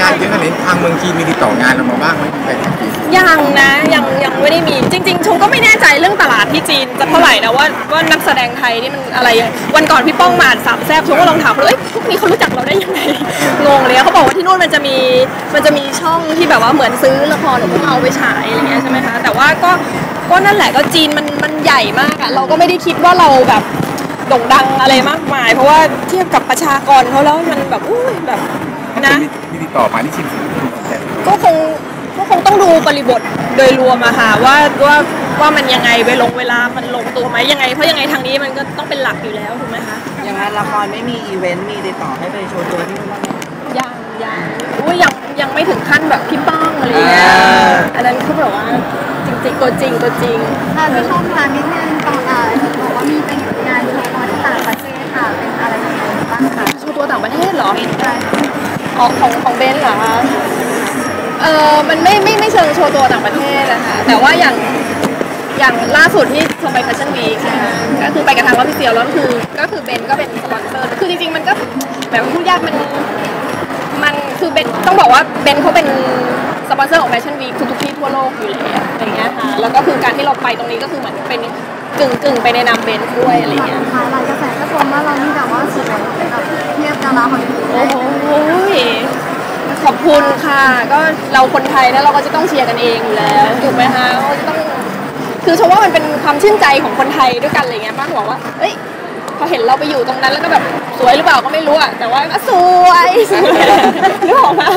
งานเยอะขนาดนี้ทางเมืองจีนมีติดต่องานเรามาบ้างไหมแฟนจีนยังนะยังยังไม่ได้มีจริงๆชมก็ไม่แน่ใจเรื่องตลาดที่จีนจะเท่าไหร่นะว่าว่านักแสดงไทยนี่มันอะไรยังวันก่อนพี่ป้องมาสามแซบชมก็ลองถามเขาเลยเอ้ยพวกนี้เขารู้จักเราได้ยังไงงงเลยอะเขาบอกว่าที่นู่นมันจะมีมันจะมีช่องที่แบบว่าเหมือนซื้อละครหรือพวกเอาไปฉายอะไรเงี้ยใช่ไหมคะแต่ว่าก็ก็นั่นแหละก็จีนมันมันใหญ่มากอะเราก็ไม่ได้คิดว่าเราแบบโด่งดังอะไรมากมาย เพราะว่าเทียบกับประชากรเขาแล้วมันแบบอุ้ยแบบ นะมีมีติดต่อมาที่ชิมแต่ก็คงก็คงต้องดูบริบทโดยรวมอะค่ะว่าว่าว่ามันยังไงเวลงเวลามันลงตัวไหมยังไงเพราะยังไงทางนี้มันก็ต้องเป็นหลักอยู่แล้วถูกไหมคะอย่างงานละครไม่มีอีเวนต์มีติดต่อให้ไปโชว์ตัวที่นู่นบ้างไหมยังยังอุ้ยยังยังไม่ถึงขั้นแบบพี่ป้องอะไรเงี้ยอ่าอันนั้นเขาแบบว่าจริงๆตัวจริงตัวจริง ค่ะพี่ชมค่ะนิดนึงก่อนอะบอกว่ามีเป็ อ๋อของของเบนซ์เหรอคะเออมันไม่ไม่ไม่เชิงโชว์ตัวต่างประเทศนะคะแต่ว่าอย่างอย่างล่าสุดที่ชมไปแฟชั่นวีคนะคะก็คือไปกับทางรอบพิเศษแล้วก็คือก็คือเบนก็เป็นสปอนเซอร์คือจริงๆมันก็แบบพูดยากมันมันคือเบนต้องบอกว่าเบนเขาเป็นสปอนเซอร์ของแฟชั่นวีคทุกที่ทั่วโลกอยู่แล้วอะไรเงี้ยค่ะแล้วก็คือการที่เราไปตรงนี้ก็คือเหมือนเป็นกึ่งกึ่งไปในนามเบนด้วยอะไรเงี้ยค่ะหลายกระแสก็ชมว่าเรานี่แบบว่าสวยแบบเทียบดาราฮอลลีวูด โอ้ ได้ โหขอบ คุณค่ะ ก็เราคนไทยนะเราก็จะต้องเชียร์กันเองอยู่แล้วถูกไหมคะเราจะต้องคือชมว่ามันเป็นความชื่นใจของคนไทยด้วยกันอะไรเงี้ยมากกว่าว่าเอ้ยพอเห็นเราไปอยู่ตรงนั้นแล้วก็แบบสวยหรือเปล่าก็ไม่รู้อะแต่ว่าสวยนึกออกมา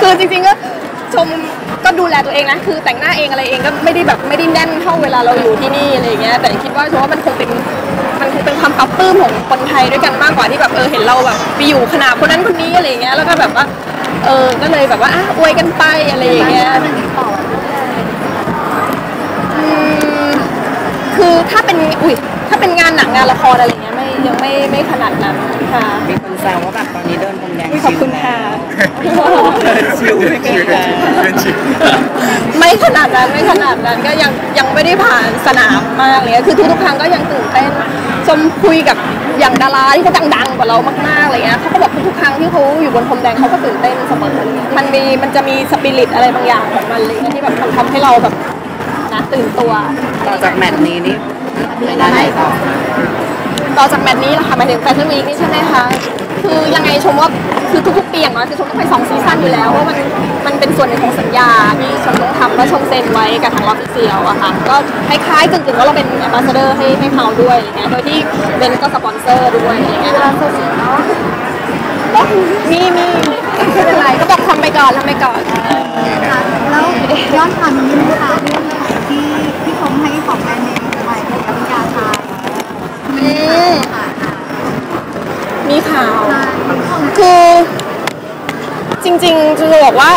คือจริงๆก็ชมก็ดูแลตัวเองนะคือแต่งหน้าเองอะไรเองก็ไม่ได้แบบไม่ได้แน่นเท่าเวลาเราอยู่ที่นี่อะไรเงี้ยแต่คิดว่าชมว่ามันคงเป็นมันคงเป็นความปรับปื้มของคนไทยด้วยกันมากกว่าที่แบบเออเห็นเราแบบไปอยู่ขนาดคนนั้นคนนี้อะไรเงี้ยแล้วก็แบบว่า เออ ก็เลยแบบว่าอะอวยกันไปอะไรอย่างเงี้ยอืมคือถ้าเป็น อุ้ย ถ้าเป็นงานหนังงานละครอะไรอย่างเงี้ยไม่ยังไม่ไม่ขนาดนั้นค่ะมีคนแซวว่าแบบตอนนี้เดินพรมแดงอุ๊ยขอบคุณค่ะชิวไม่เก่งแล้วเป็นชิมไม่ขนาดนั้นไม่ขนาดนั้นก็ยังยังไม่ได้ผ่านสนามมากเลยคือทุกๆครั้งก็ยังตื่นเต้นชมคุยกับอย่างดาราที่เขาดังๆกว่าเรามากๆอะไรเงี้ยเขาก็บอกทุกๆครั้งที่เขาอยู่บนพรมแดงเขาก็ตื่นเต้นเสมออะไรเงี้ยมันมีมันจะมีสปิริตอะไรบางอย่างของมันเลยที่แบบมันทำให้เราแบบนะตื่นตัวต่อจากแมตช์นี้นี่ ไปด้านไหนต่อต่อจากแมตช์นี้แหละค่ะหมายถึงแฟชั่นวีคนี่ใช่ไหมคะคือยังไงชมว่าคือทุกๆปีอย่างน้อยคือชมต้องไปสองซีซั่นอยู่แล้วว่ามันมันเป็นส่วนหนึ่งของสัญญาที่ชมต้องทำแล้วชมเซ็นไว้กับทางรอบพิเซียวอะค่ะก็คล้ายๆกึ่งๆว่าเราเป็นแอมบาสเดอร์ให้ให้เขาด้วยอะไรเงี้ยโดยที่เบนก็สปอนเซอร์ด้วยอะไรเงี้ยค่ะก็มีมีไม่เป็นไรก็บอกทำไปก่อนทำไปก่อนค่ะแล้วย้อนถามนิดนึงค่ะเรื่องของที่ที่ชมให้ของแบรนด์เนมไปกับพิยาชา อืม ค่ะ มีข่าว ใช่ คือจ ริงๆจะบอกว่า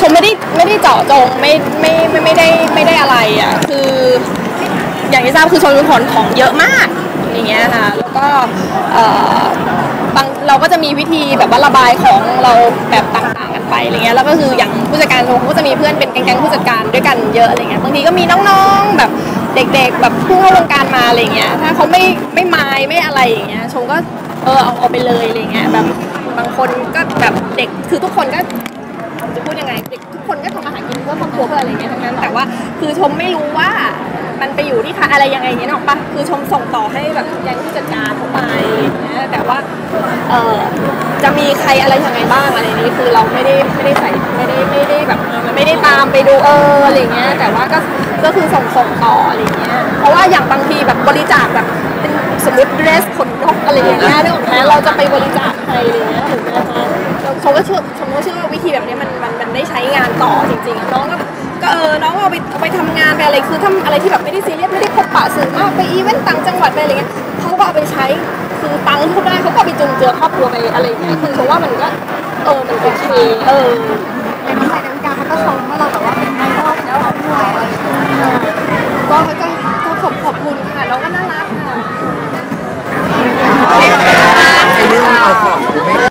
ชมไม่ได้ไม่ได้เจาะจงไม่ไม่ไม่ไม่ได้ไม่ได้อะไรอะคือ อย่างที่ทราบคือชมเป็นคนของเยอะมากอย่างเงี้ยค่ะแล้วก็เออบางเราก็จะมีวิธีแบบว่าระบายของเราแบบต่างๆกันไปอะไรเงี้ยแล้วก็คืออย่างผู้จัดการชมก็จะมีเพื่อนเป็นแก๊งๆผู้จัดการด้วยกันเยอะอะไรเงี้ยบางทีก็มีน้องๆแบบเด็ก ๆ แบบเพิ่งเข้าวงการมาอะไรเงี้ยถ้าเขาไม่ไม่มายไม่อะไรอย่างเงี้ยชมก็เออเอาเอาไปเลยอะไรเงี้ยแบบ บางคนก็แบบเด็กคือทุกคนก็จะพูดยังไงเด็กทุกคนก็ทำอาหารกินเพื่อครอบครัวเพื่ออะไรเงี้ยทั้งนั้น แต่ว่าคือชมไม่รู้ว่ามันไปอยู่ที่ใครอะไรยังไงเงี้ยหรอกปะคือชมส่งต่อให้แบบยังผู้จัดการเข้าไปอย่างเงี้ยแต่ว่าเออจะมีใครอะไรยังไงบ้างอะไรนี้คือเราไม่ได้ไม่ได้ใส่ไม่ได้ไม่ได้แบบไม่ได้ตามไปดูเอออะไรเงี้ยแต่ว่าก็ก็คือส่งส่งต่ออะไรเงี้ยเพราะว่าอย่างบางทีแบบบริจาคแบบ สมมติเดรสขนนกอะไรอย่างเงี้ยนึกออกไหมเราจะไปบริจาคใครอะไรเงี้ยถูกไหมคะเขาก็เชื่อชมก็เชื่อว่าวิธีแบบนี้มันมันมันได้ใช้งานต่อจริงๆน้องก็ก็เออน้องเอาไปเอาไปทำงานไปอะไรคือทำอะไรที่แบบไม่ได้ซีเรียสไม่ได้พบปะสื่อมากไปอีเวนต์ต่างจังหวัดไปอะไรเงี้ยเขาก็เอาไปใช้คือตังค์เขาได้เขาก็ไปจุนเจือครอบครัวไปอะไรเงี้ยคือชมว่ามันก็เออมันโอเคเออ ในน้องชายดาวิกาเขาก็ชมว่าเราแบบว่าเป็นไอดอลแล้วเราด้วยอะไรอย่างเงี้ย ก็ก็ก็ขอบขอบคุณค่ะน้องก็น่ารักค่ะ ไอ้เรื่องเอาของไม่า